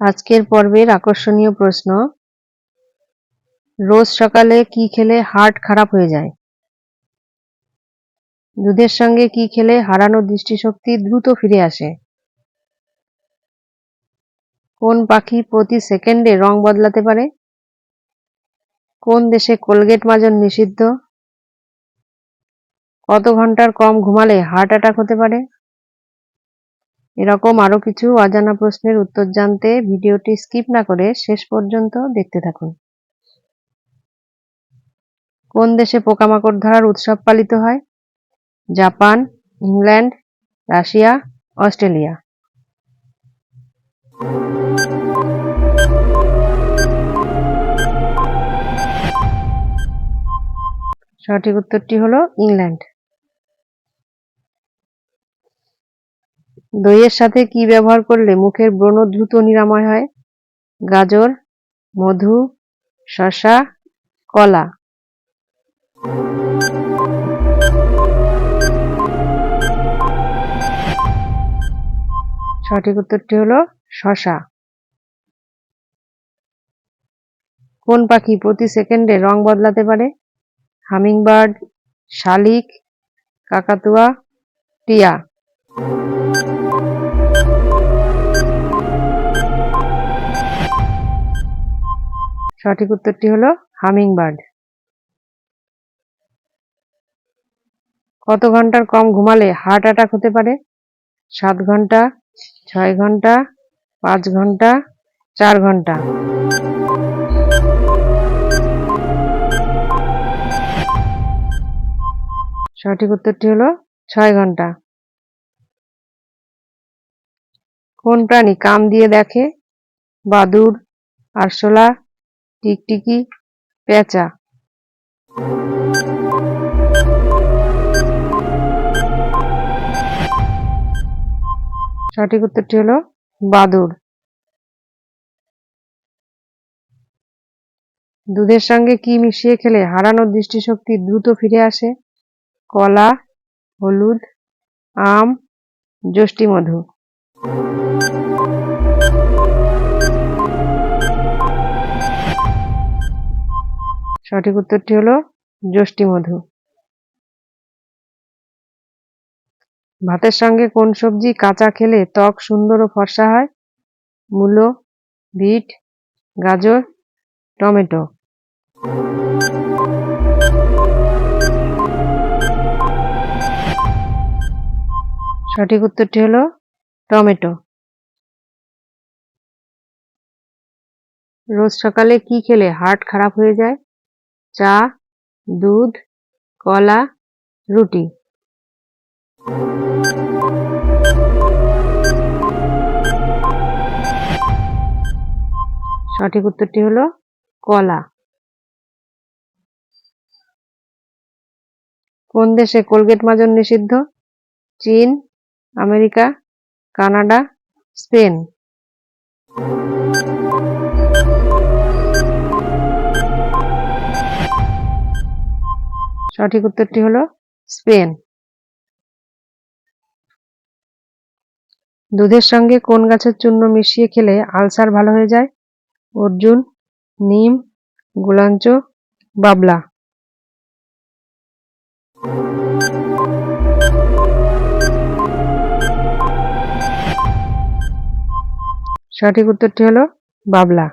আজকের পর্বের আকর্ষণীয় প্রশ্ন, রোজ সকালে কি খেলে হার্ট খারাপ হয়ে যায়? দুধের সঙ্গে কি খেলে হারানো দৃষ্টিশক্তি দ্রুত ফিরে আসে? কোন পাখি প্রতি সেকেন্ডে রং বদলাতে পারে? কোন দেশে কোলগেট মাজন নিষিদ্ধ? কত ঘণ্টার কম ঘুমালে হার্ট অ্যাটাক হতে পারে? এরকম আরও কিছু অজানা প্রশ্নের উত্তর জানতে ভিডিওটি স্কিপ না করে শেষ পর্যন্ত দেখতে থাকুন। কোন দেশে পোকামাকড় ধরার উৎসব পালিত হয়? Japan, England, Russia, Australia. সঠিক উত্তরটি হলো ইংল্যান্ড। দইয়ের সাথে কি ব্যবহার করলে মুখের ব্রণ দ্রুত নিরাময় হয়? গাজর, মধু শশা কলা। সঠিক উত্তরটি হলো শশা কোন পাখি প্রতি সেকেন্ডে রং বদলাতে পারে? হামিংবার্ড, শালিক, কাকাতুয়া, টিয়া। সঠিক উত্তরটি হলো হামিংবার্ড। কত ঘণ্টার কম ঘুমালে হার্ট অ্যাটাক হতে পারে? সাত ঘণ্টা, ছয় ঘণ্টা, পাঁচ ঘণ্টা, চার ঘণ্টা। সঠিক উত্তরটি হলো ছয় ঘণ্টা। কোন প্রাণী কাম দিয়ে দেখে? বাদুর আরশোলা টিকটিকি পেঁচা। সঠিক উত্তরটি হলো বাদুর দুধের সঙ্গে কি মিশিয়ে খেলে হারানো দৃষ্টিশক্তি দ্রুত ফিরে আসে? কলা, হলুদ, আম যষ্টি সঠিক উত্তরটি হলো যষ্টি মধু ভাতের সঙ্গে কোন সবজি কাঁচা খেলে ত্বক সুন্দর ও ফর্সা হয়? মূলো, বিট, গাজর, টমেটো। সঠিক উত্তরটি হলো টমেটো। রোজ সকালে কি খেলে হার্ট খারাপ হয়ে যায়? চা, দুধ, কলা, রুটি। সঠিক উত্তরটি হলো কলা। কোন দেশে কোলগেট মাজন নিষিদ্ধ? চীন, আমেরিকা, কানাডা, স্পেন। সঠিক উত্তরটি হলো স্পেন। দুধের সঙ্গে কোন গাছের চূর্ণ মিশিয়ে খেলে আলসার ভালো হয়ে যায়? অর্জুন, নিম, গুলাঞ্চ, বাবলা। সঠিক উত্তরটি হলো বাবলা।